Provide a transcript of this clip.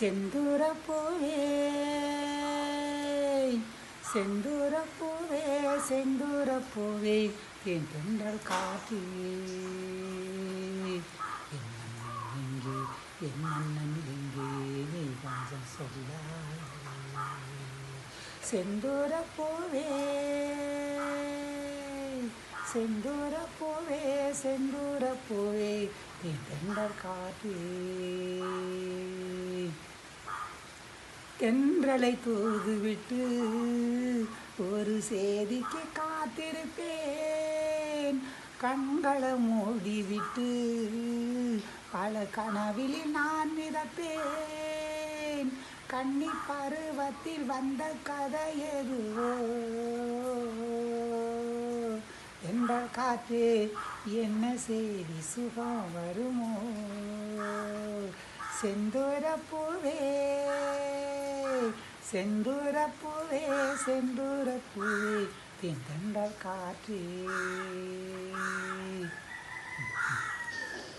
செந்தூர பூவே செந்தூர பூவே செந்தூர பூவே என் தென்றல் காற்றே என் மன்னன் எங்கே என் அண்ணன் எங்கே நீ கொஞ்சம் சொல்ல செந்தூர பூவே செந்தூர பூவே செந்தூர பூவே என் தென்றல் காற்றே தென்றலை தூதுவிட்டு ஒரு செய்திக்கு காத்திருப்பேன். கண்களை மூடிவிட்டு பல கனவில் நான் மிதப்பேன். கன்னி பருவத்தில் வந்த கதை எதுவோ? என்றால் காற்று என்ன செய்தி சுகம் வருமோ? செந்தூர பூவே செந்தூரப்பூவே செந்தூரப்பூவே தென் தண்டால் காற்றே.